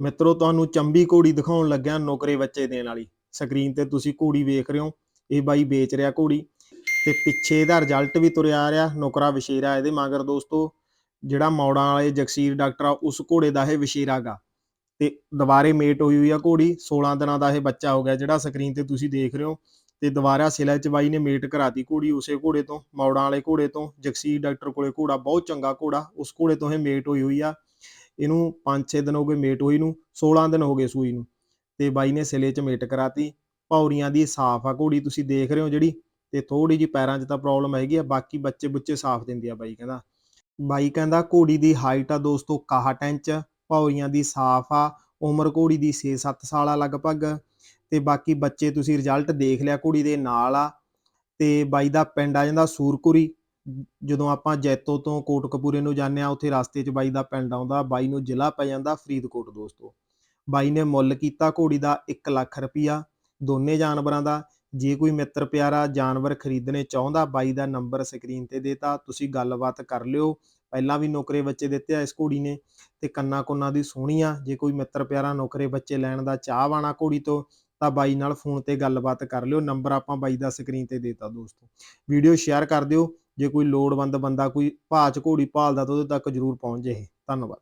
ਮਿੱਤਰੋ, ਤੁਹਾਨੂੰ ਚੰਬੀ ਘੋੜੀ ਦਿਖਾਉਣ ਲੱਗਿਆ ਨੌਕਰੇ ਬੱਚੇ ਦੇਣ ਵਾਲੀ। ਸਕਰੀਨ ਤੇ ਤੁਸੀਂ ਘੋੜੀ ਵੇਖ ਰਹੇ ਹੋ। ਇਹ ਬਾਈ ਵੇਚ ਰਿਹਾ ਘੋੜੀ। ਤੇ ਪਿੱਛੇ ਇਹਦਾ ਰਿਜ਼ਲਟ ਵੀ ਤੁਰਿਆ ਆ ਰਿਹਾ। ਨੌਕਰਾ ਵਿਸ਼ੇਰਾ ਇਹਦੇ। ਮਗਰ ਦੋਸਤੋ, ਜਿਹੜਾ ਮੌੜਾਂ ਵਾਲੇ ਜਗਸੀਰ ਡਾਕਟਰ ਆ, ਉਸ ਘੋੜੇ ਦਾ ਇਹ ਵਿਸ਼ੇਰਾ ਗਾ ਤੇ ਦੁਬਾਰੇ ਮੇਟ ਹੋਈ ਹੋਈ ਆ ਘੋੜੀ। 16 ਦਿਨਾਂ ਦਾ ਇਹ ਬੱਚਾ ਹੋ ਗਿਆ, ਜਿਹੜਾ ਸਕਰੀਨ ਤੇ ਤੁਸੀਂ ਦੇਖ ਰਹੇ ਹੋ। ਤੇ ਦੁਬਾਰਾ ਸਿਲਾ ਚ ਬਾਈ ਨੇ ਮੇਟ ਕਰਾਤੀ ਘੋੜੀ ਉਸੇ ਘੋੜੇ ਤੋਂ, ਮੌੜਾਂ ਵਾਲੇ ਘੋੜੇ ਤੋਂ। ਜਗਸੀਰ ਡਾਕਟਰ ਕੋਲੇ ਘੋੜਾ ਬਹੁਤ ਚੰਗਾ ਘੋੜਾ। ਉਸ ਘੋੜੇ ਤੋਂ ਇਹ ਮੇਟ ਹੋਈ ਹੋਈ ਆ। ਇਹਨੂੰ 5-6 ਦਿਨ ਹੋ ਗਏ ਮੇਟ ਹੋਈ ਨੂੰ 16 ਦਿਨ ਹੋ ਗਏ ਸੂਈ ਨੂੰ। ਤੇ ਬਾਈ ਨੇ ਸਿਲੇ 'ਚ ਮੇਟ ਕਰਾਤੀ। ਪੌਰੀਆਂ ਦੀ ਸਾਫ਼ ਆ ਘੋੜੀ, ਤੁਸੀਂ ਦੇਖ ਰਹੇ ਹੋ ਜਿਹੜੀ। ਤੇ ਥੋੜੀ ਜੀ ਪੈਰਾਂ 'ਚ ਤਾਂ ਪ੍ਰੋਬਲਮ ਹੈਗੀ ਆ, ਬਾਕੀ ਬੱਚੇ ਬੁੱਚੇ ਸਾਫ਼ ਦਿੰਦੀ ਆ ਬਾਈ ਕਹਿੰਦਾ। ਬਾਈ ਕਹਿੰਦਾ ਘੋੜੀ ਦੀ ਹਾਈਟ ਆ ਦੋਸਤੋ 61 ਇੰਚ ਪੌਰੀਆਂ ਦੀ ਸਾਫ਼ ਆ, ਉਮਰ ਘੋੜੀ ਦੀ 6-7 ਸਾਲ ਆ ਲਗਭਗ। ਤੇ ਬਾਕੀ ਬੱਚੇ ਤੁਸੀਂ ਰਿਜ਼ਲਟ ਦੇਖ ਲਿਆ ਘੋੜੀ ਦੇ ਨਾਲ ਆ। ਤੇ ਬਾਈ ਦਾ ਪਿੰਡ ਆ ਜਾਂਦਾ ਸੂਰਕੁਰੀ। ਜਦੋਂ ਆਪਾਂ ਜੈਤੋ ਤੋਂ ਕੋਟਕਪੂਰੇ ਨੂੰ ਜਾਂਦੇ ਆ ਉੱਥੇ ਰਸਤੇ 'ਚ ਬਾਈ ਦਾ ਪਿੰਡ ਆਉਂਦਾ, ਬਾਈ ਨੂੰ ਜ਼ਿਲ੍ਹਾ ਪੈ ਜਾਂਦਾ ਫਰੀਦਕੋਟ ਦੋਸਤੋ। ਬਾਈ ਨੇ ਮੁੱਲ ਕੀਤਾ ਘੋੜੀ ਦਾ 1 ਲੱਖ ਰੁਪਿਆ ਦੋਨੇ ਜਾਨਵਰਾਂ ਦਾ। ਜੇ ਕੋਈ ਮਿੱਤਰ ਪਿਆਰਾ ਜਾਨਵਰ ਖਰੀਦਣੇ ਚਾਹੁੰਦਾ, ਬਾਈ ਦਾ ਨੰਬਰ ਸਕਰੀਨ ਤੇ ਦੇਤਾ। ਤੁਸੀਂ ਗੱਲਬਾਤ ਕਰ ਲਿਓ। ਪਹਿਲਾਂ ਵੀ ਨੌਕਰੇ ਬੱਚੇ ਦਿੱਤੇ ਆ ਇਸ ਘੋੜੀ ਨੇ, ਤੇ ਕੰਨਾ ਕੁੰਨਾ ਦੀ ਸੋਹਣੀ ਆ। ਜੇ ਕੋਈ ਮਿੱਤਰ ਪਿਆਰਾ ਨੌਕਰੇ ਬੱਚੇ ਲੈਣ ਦਾ ਚਾਹਵਾਨਾ ਘੋੜੀ ਤੋਂ, ਤਾਂ ਬਾਈ ਨਾਲ ਫੋਨ ਤੇ ਗੱਲਬਾਤ ਕਰ ਲਿਓ। ਨੰਬਰ ਆਪਾਂ ਬਾਈ ਦਾ ਸਕਰੀਨ ਤੇ ਦੇਤਾ ਦੋਸਤੋ। ਵੀਡੀਓ ਸ਼ੇਅਰ ਕਰ ਦਿਓ। ਜੇ ਕੋਈ ਲੋੜਵੰਦ ਬੰਦਾ ਕੋਈ ਭਾਅ ਚ ਘੋੜੀ ਭਾਲਦਾ ਤਾਂ ਉਹਦੇ ਤੱਕ ਜਰੂਰ ਪਹੁੰਚ ਜੇ ਇਹ। ਧੰਨਵਾਦ